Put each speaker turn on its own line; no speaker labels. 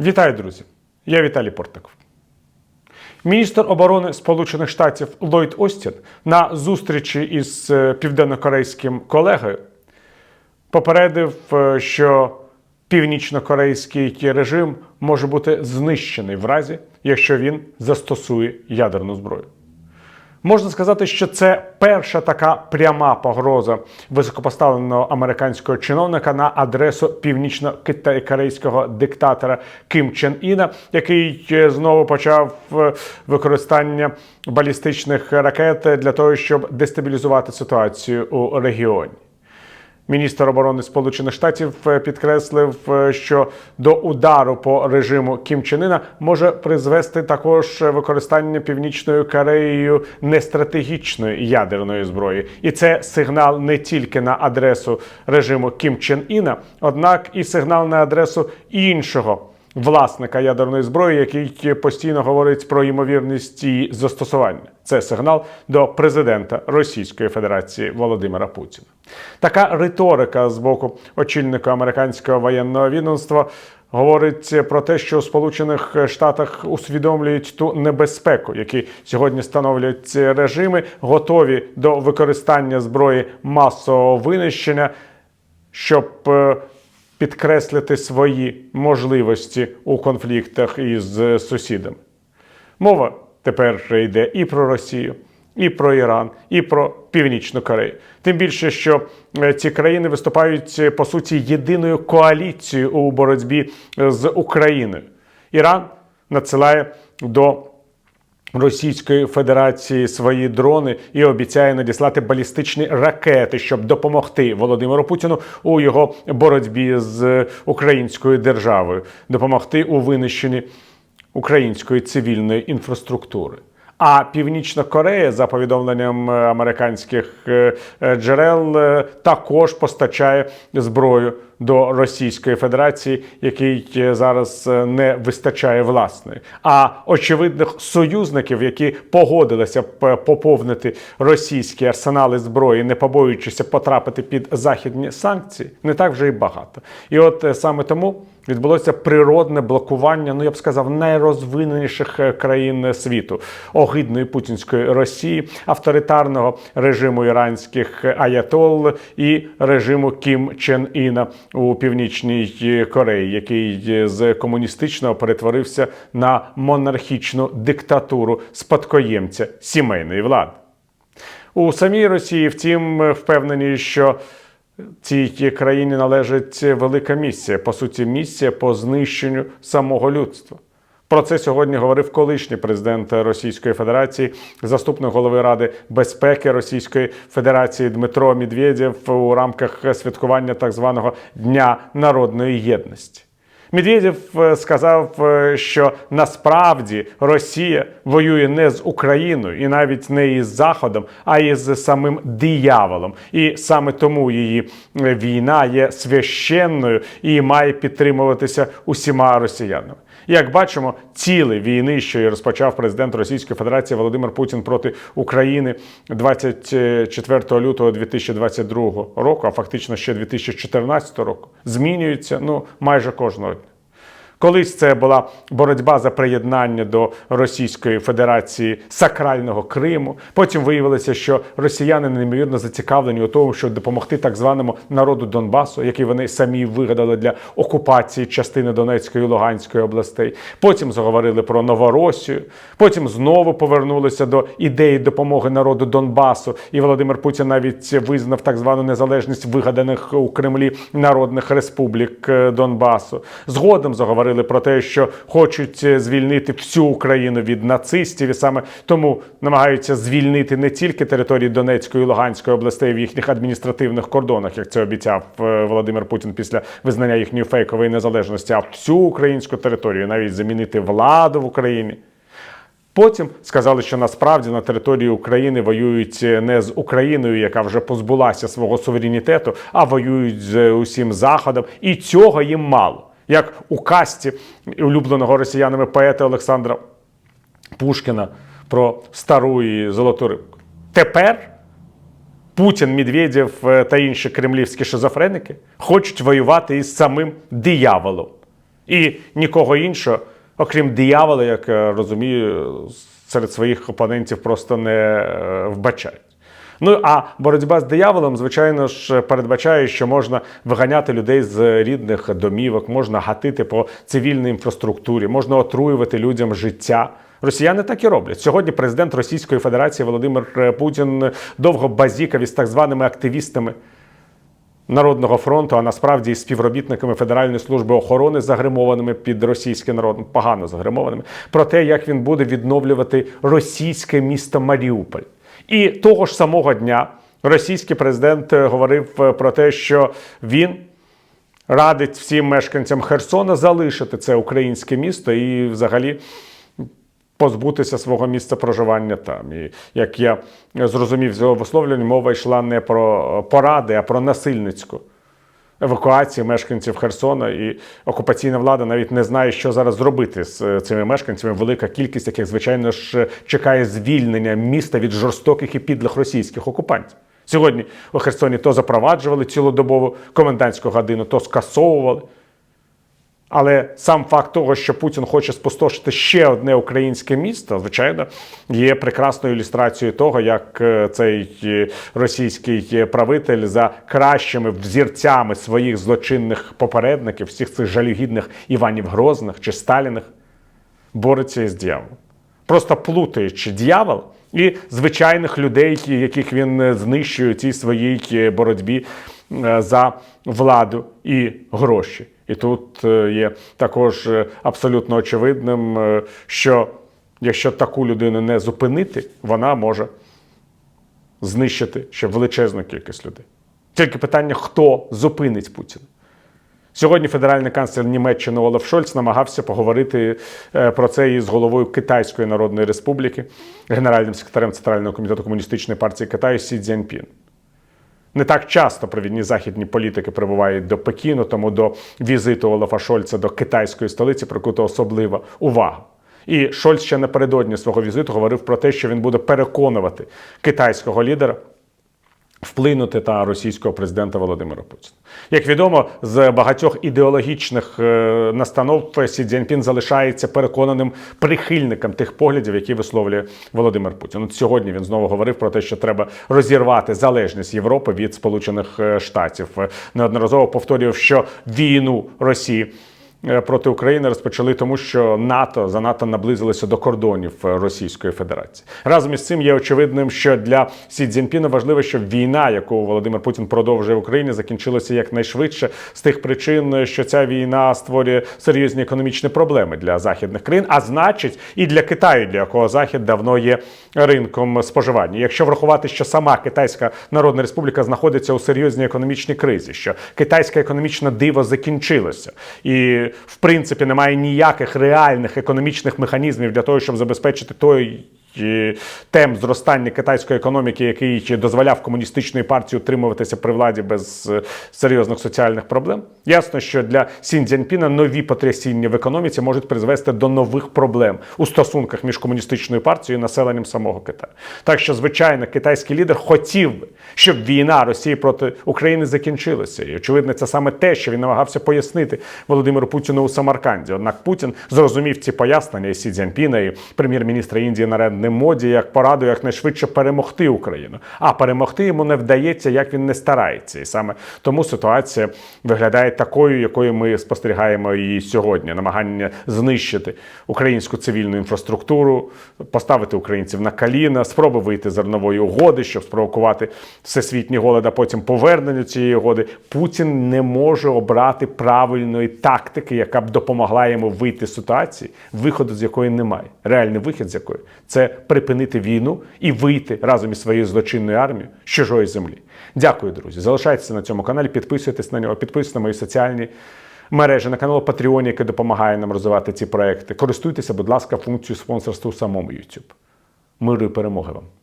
Вітаю, друзі! Я Віталій Портаков. Міністр оборони Сполучених Штатів Ллойд Остін на зустрічі із е, південнокорейським колегою попередив, е, що північно-корейський режим може бути знищений в разі, якщо він застосує ядерну зброю. Можна сказати, що це перша така пряма погроза високопоставленого американського чиновника на адресу північно-корейського диктатора Кім Чен Іна, який е, знову почав е, використання балістичних ракет для того, щоб дестабілізувати ситуацію у регіоні. Міністр оборони Сполучених Штатів е, підкреслив, е, що до удару по режиму Кім Чен може призвести також використання північною Кореєю нестратегічної ядерної зброї, і це сигнал не тільки на адресу режиму Кім Чен Іна, однак і сигнал на адресу іншого. Власника ядерної зброї, який постійно говорить про ймовірність її застосування, це сигнал до президента Російської Федерації Володимира Путіна. Така риторика з боку очільника американського воєнного відомства говорить про те, що у Сполучених Штатах усвідомлюють ту небезпеку, які сьогодні становлять режими, готові до використання зброї масового винищення, щоб е, підкреслити свої можливості у конфліктах із сусідами. Мова тепер йде і про Росію, і про Іран, і про Північну Корею. Тим більше, що е, ці країни виступають е, по суті єдиною коаліцією у боротьбі е, з Україною. Іран надсилає до Російської Федерації свої дрони і обіцяє надіслати балістичні ракети, щоб допомогти Володимиру Путіну у його боротьбі з українською державою, допомогти у винищенні української цивільної інфраструктури. А Північна Корея, за повідомленням е, американських е, е, джерел, також постачає зброю до Російської Федерації, який зараз не вистачає власної. А очевидних союзників, які погодилися поповнити російські арсенали зброї, не побоюючися потрапити під західні санкції, не так вже і багато. І от саме тому відбулося природне блокування, ну я б сказав, найрозвиненіших е, країн світу, огидної путінської Росії, авторитарного режиму іранських аятол і режиму Кім Чен Іна у північній Кореї, який з комуністичного перетворився на монархічну диктатуру спадкоємця сімейної влади. У самій Росії, втім, впевнені, що цій країні належить велика місія, по суті, місія по знищенню самого людства. Про це сьогодні говорив колишній президент Російської Федерації, заступник голови Ради безпеки Російської Федерації Дмитро Медведєв у рамках святкування так званого Дня народної єдності. Медведєв е, сказав, е, що насправді Росія воює не з Україною і навіть не із Заходом, а із самим дияволом. І саме тому її е, війна є священною і має підтримуватися усіма росіянами. Як бачимо, цілі війни, що і розпочав президент Російської Федерації Володимир Путін проти України 24 лютого 2022 року, а фактично ще 2014 року, змінюються ну майже кожного дня. Колись це була боротьба за приєднання до Російської Федерації сакрального Криму. Потім виявилося, що росіяни неймовірно зацікавлені у тому, щоб допомогти так званому народу Донбасу, який вони самі вигадали для окупації частини Донецької і Луганської областей. Потім заговорили про Новоросію. Потім знову повернулися до ідеї допомоги народу Донбасу. І Володимир Путін навіть визнав так звану незалежність вигаданих у Кремлі народних республік е, Донбасу. Згодом заговорили про те, що хочуть е, звільнити всю Україну від нацистів, і саме тому намагаються звільнити не тільки території Донецької і Луганської областей в їхніх адміністративних кордонах, як це обіцяв е, Володимир Путін після визнання їхньої фейкової незалежності, а всю українську територію, навіть замінити владу в Україні. Потім сказали, що насправді на території України воюють не з Україною, яка вже позбулася свого суверенітету, а воюють з усім Заходом, і цього їм мало. Як у касті улюбленого росіянами поета Олександра Пушкіна про стару і золоту рибку. Тепер Путін, Медведєв е, та інші кремлівські шизофреники хочуть воювати із самим дияволом. І нікого іншого, окрім диявола, як я розумію, серед своїх опонентів просто не е, вбачають. Ну а боротьба з дияволом, звичайно ж, передбачає, що можна виганяти людей з рідних домівок, можна гатити по цивільній інфраструктурі, можна отруювати людям життя. Росіяни так і роблять. Сьогодні президент Російської Федерації Володимир Путін довго базікав із так званими активістами Народного фронту, а насправді і співробітниками Федеральної служби охорони, загримованими під російський народ, ну, погано загримованими, про те, як він буде відновлювати російське місто Маріуполь. І того ж самого дня російський президент е, говорив е, про те, що він радить всім мешканцям Херсона залишити це українське місто і взагалі позбутися свого місця проживання там. І як я зрозумів з його висловлення, мова йшла не про поради, а про насильницьку евакуацію мешканців Херсона. І окупаційна влада навіть не знає, що зараз зробити з е, цими мешканцями. Велика кількість яких, звичайно ж, чекає звільнення міста від жорстоких і підлих російських окупантів. Сьогодні у Херсоні то запроваджували цілодобову комендантську годину, то скасовували. Але сам факт того, що Путін хоче спустошити ще одне українське місто, звичайно, є прекрасною ілюстрацією того, як е, цей е, російський правитель за кращими взірцями своїх злочинних попередників, всіх цих жалюгідних Іванів Грозних чи Сталіних, бореться із дьяволом. Просто плутаючи дьявол і звичайних людей, яких він е, знищує у цій своїй боротьбі за владу і гроші. І тут е, є також е, абсолютно очевидним, е, що якщо таку людину не зупинити, вона може знищити ще величезну кількість людей. Тільки питання, хто зупинить Путіна. Сьогодні федеральний канцлер Німеччини Олаф Шольц намагався поговорити про це із головою Китайської Народної Республіки, генеральним секретарем Центрального комітету комуністичної партії Китаю Сі Цзяньпін. Не так часто провідні західні політики прибувають до Пекіну, тому до візиту Олафа Шольца до китайської столиці прикута особлива увага. І Шольц ще напередодні свого візиту говорив про те, що він буде переконувати китайського лідера вплинути та російського президента Володимира Путіна. Як відомо, з багатьох ідеологічних е, настанов Сі Цзіньпін залишається переконаним прихильником тих поглядів, які висловлює Володимир Путін. От сьогодні він знову говорив про те, що треба розірвати залежність Європи від Сполучених е, Штатів. Неодноразово повторював, що війну Росії. Е, проти України розпочали, тому що НАТО занадто наблизилося до кордонів е, Російської Федерації. Разом із цим є очевидним, що для Сі Цзіньпіна важливо, щоб війна, яку Володимир Путін продовжує в Україні, закінчилася якнайшвидше з тих причин, що ця війна створює серйозні економічні проблеми для західних країн, а значить, і для Китаю, для якого захід давно є ринком споживання. Якщо врахувати, що сама Китайська Народна Республіка знаходиться у серйозній економічній кризі, що китайське економічне диво закінчилося і в принципі немає ніяких реальних економічних механізмів для того, щоб забезпечити той темп зростання китайської економіки, який дозволяв комуністичної партії утримуватися при владі без е, серйозних соціальних проблем. Ясно, що для Сін Цзяньпіна нові потрясіння в економіці можуть призвести до нових проблем у стосунках між комуністичною партією і населенням самого Китаю. Так що, звичайно, китайський лідер хотів би, щоб війна Росії проти України закінчилася. І очевидно, це саме те, що він намагався пояснити Володимиру Путіну у Самарканді. Однак Путін зрозумів ці пояснення і Сі Цзяньпіна, і прем'єр-міністра Індії Нарен не моді як пораду якнайшвидше перемогти Україну. А перемогти йому не вдається, як він не старається. І саме тому ситуація виглядає такою, якою ми спостерігаємо і сьогодні. Намагання знищити українську цивільну інфраструктуру, поставити українців на коліна, спроби вийти з зернової угоди, щоб спровокувати всесвітній голод, а потім повернення цієї угоди. Путін не може обрати правильної тактики, яка б допомогла йому вийти з ситуації, виходу з якої немає. Реальний вихід з якої це припинити війну і вийти разом із своєю злочинною армією з чужої землі. Дякую, друзі. Залишайтеся на цьому каналі, підписуйтесь на нього, підписуйтесь на мої соціальні мережі, на канал Patreon, який допомагає нам розвивати ці проекти. Користуйтеся, будь ласка, функцією спонсорства у самому YouTube. Миру і перемоги вам!